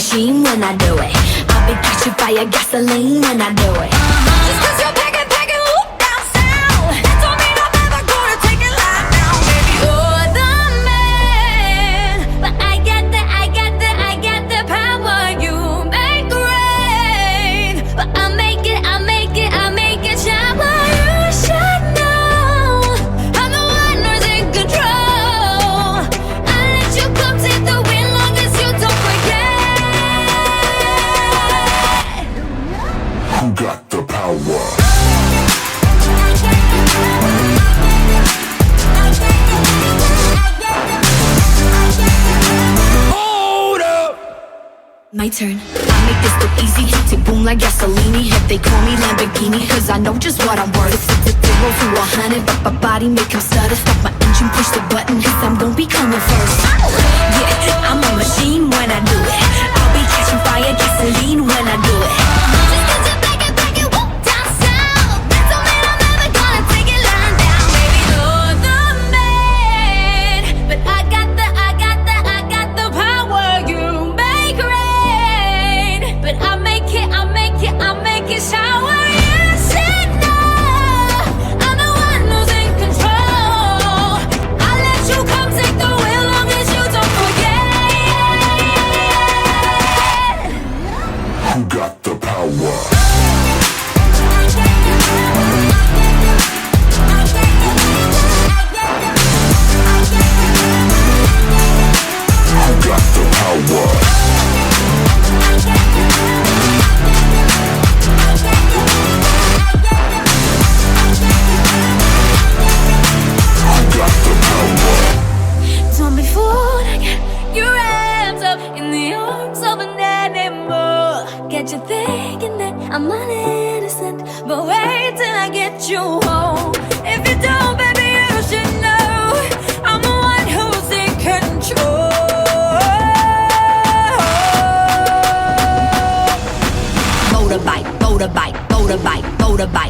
machine when I do it. I'll be catching fire, gasoline when I do it. Just cause you're My turn. I make this look easy. Tick boom like gasolini. If they call me Lamborghini, cause I know just what I'm worth. Zero to a hundred, but my body make him stutter. Stop my engine, push the button, cause I'm gonna be coming first. Thinking that I'm not innocent, but wait till I get you home. If you don't, baby, you should know I'm the one who's in control. Motorbike, motorbike, motorbike, motorbike.